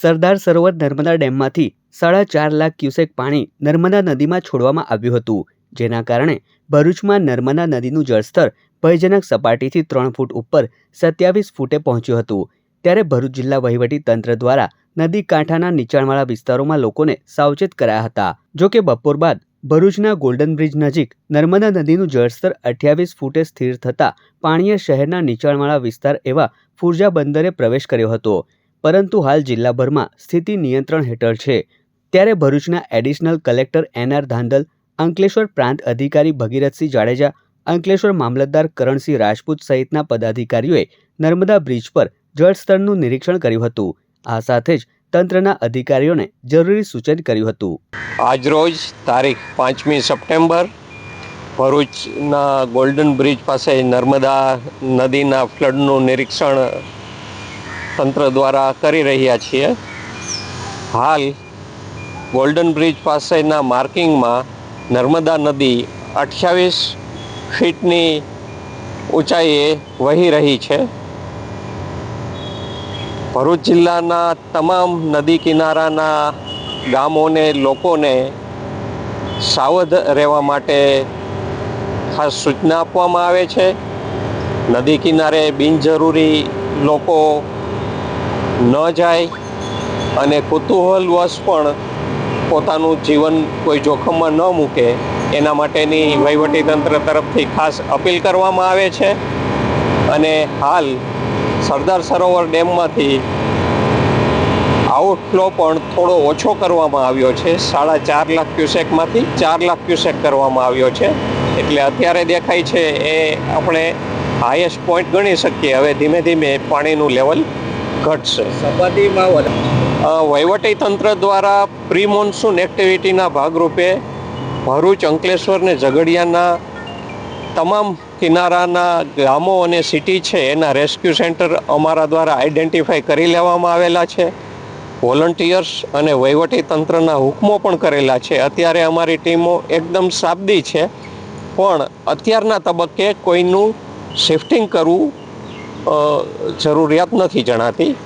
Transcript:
સરદાર સરોવર નર્મદા ડેમમાંથી સાડા ચાર લાખ ક્યુસેક પાણી નર્મદા નદીમાં છોડવામાં આવ્યું હતું, જેના કારણે ભરૂચમાં નર્મદા નદીનું જળસ્તર ભયજનક સપાટીથી ત્રણ ફૂટ ઉપર સત્યાવીસ ફૂટે પહોંચ્યું હતું. ત્યારે ભરૂચ જિલ્લા વહીવટી તંત્ર દ્વારા નદી કાંઠાના નીચાણવાળા વિસ્તારોમાં લોકોને સાવચેત કરાયા હતા. જો કે બપોર બાદ ભરૂચના ગોલ્ડન બ્રિજ નજીક નર્મદા નદીનું જળસ્તર અઠ્યાવીસ ફૂટે સ્થિર થતાં પાણીએ શહેરના નીચાણવાળા વિસ્તાર એવા ફુરજા બંદરે પ્રવેશ કર્યો હતો. પરંતુ હાલ જિલ્લાભરમાં સ્થિતિ નિયંત્રણ હેઠળ છે. ત્યારે ભરૂચના additional collector N R Dhandhal, Ankleshwar પ્રાંત અધિકારી ભગીરથસિંહ જાડેજા, અંકલેશ્વર મામલતદાર કરણસિંહ રાજપૂત સહિતના પદાધિકારીઓએ નર્મદા બ્રિજ પર જળસ્તરનું નિરીક્ષણ કર્યું હતું. આ સાથે જ તંત્રના અધિકારીઓને જરૂરી સૂચન કર્યું હતું. આજરોજ તારીખ પાંચમી સપ્ટેમ્બર ભરૂચના ગોલ્ડન બ્રિજ પાસે નર્મદા નદીના ફ્લડનું નિરીક્ષણ તંત્ર દ્વારા કરી રહ્યા છીએ. હાલ ગોલ્ડન બ્રિજ પાસેના માર્કિંગમાં નર્મદા નદી અઠ્યાવીસ ફીટની ઊંચાઈએ વહી રહી છે. ભરૂચ જિલ્લાના તમામ નદી કિનારાના ગામોને, લોકોને સાવધ રહેવા માટે ખાસ સૂચના આપવામાં આવે છે. નદી કિનારે બિનજરૂરી લોકો ન જાય અને કુતૂહલવશ પણ પોતાનું જીવન કોઈ જોખમમાં ન મૂકે, એના માટેની વહીવટીતંત્ર તરફથી ખાસ અપીલ કરવામાં આવે છે. અને હાલ સરદાર સરોવર ડેમમાંથી આઉટફ્લો પણ થોડો ઓછો કરવામાં આવ્યો છે. સાડા ચાર લાખ ક્યુસેકમાંથી ચાર લાખ ક્યુસેક કરવામાં આવ્યો છે. એટલે અત્યારે દેખાય છે એ આપણે હાઈએસ્ટ પોઈન્ટ ગણી શકીએ. હવે ધીમે ધીમે પાણીનું લેવલ ઘટશે. સપાટીમાં વહીવટી તંત્ર દ્વારા પ્રી મોન્સૂન એક્ટિવિટીના ભાગરૂપે ભરૂચ અંકલેશ્વર ને ઝઘડિયાના તમામ કિનારાના ગામો અને સિટી છે એના રેસ્ક્યુ સેન્ટર અમારા દ્વારા આઈડેન્ટિફાઈ કરી લેવામાં આવેલા છે. વોલન્ટિયર્સ અને વહીવટી તંત્રના હુકમો પણ કરેલા છે. અત્યારે અમારી ટીમો એકદમ સાબદી છે. પણ અત્યારના તબક્કે કોઈનું શિફ્ટિંગ કરવું જરૂરિયાત નથી જણાતી.